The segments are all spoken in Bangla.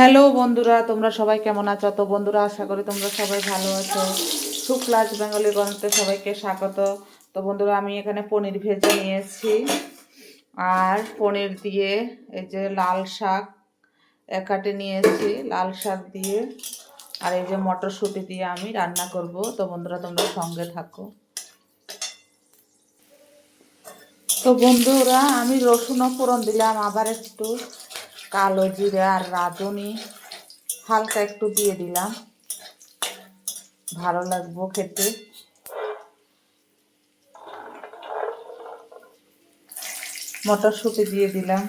হ্যালো বন্ধুরা, তোমরা সবাই কেমন আছো? তো বন্ধুরা, আশা করি তোমরা সবাই ভালো আছো। শুক্লাস বেঙ্গলি গণতে সবাইকে স্বাগত। তো বন্ধুরা, আমি এখানে পনির ভেজে নিয়েছি। আর পনির দিয়ে এই যে লাল শাক একাটে নিয়েছি, লাল শাক দিয়ে। আর এই যে মটরশুঁটি দিয়ে আমি রান্না করব। তো বন্ধুরা, তোমরা সঙ্গে থাকো। তো বন্ধুরা, আমি রসুনও ফোড়ন দিলাম, আবার একটু কালো জিরে আর রাঁধুনি। হালকা একটু দিয়ে দিলাম। ভালো লাগবো খেতে। মটরশুঁটি দিয়ে দিলাম।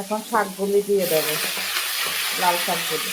এখন শাকগুলি দিয়ে দেবো, লাল শাকগুলি।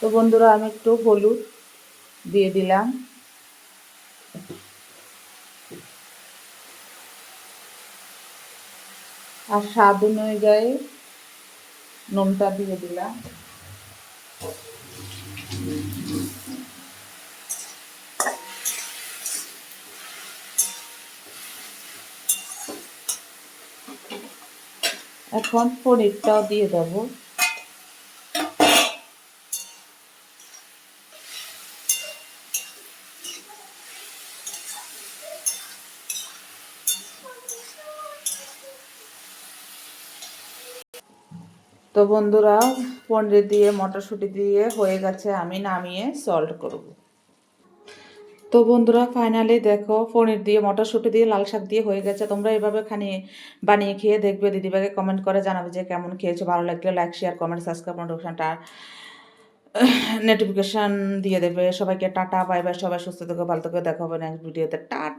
তো বন্ধুরা আমি একটু হলুদ দিয়ে দিলাম। আর স্বাদ অনুযায়ী নুনটা দিয়ে দিলাম। এখন পনিরটাও দিয়ে দেবো। তো বন্ধুরা, পনির দিয়ে, মটরশুঁটি দিয়ে হয়ে গেছে, আমি নামিয়ে সল্ট করব। তো বন্ধুরা ফাইনালি দেখো, পনির দিয়ে, মটরশুঁটি দিয়ে, লাল শাক দিয়ে হয়ে গেছে। তোমরা এভাবে খানি বানিয়ে খেয়ে দেখবে দিদিভাগে কমেন্ট করে জানাবে যে কেমন খেয়েছো। ভালো লাগলে লাইক শেয়ার কমেন্ট সাবস্ক্রাইব নোটিফিকেশনটা নোটিফিকেশান দিয়ে দেবে। সবাইকে টাটা বাই বাই সবাই সুস্থ থেকে, ভালো থেকে। দেখা হবে নেক্সট ভিডিওতে টাটা।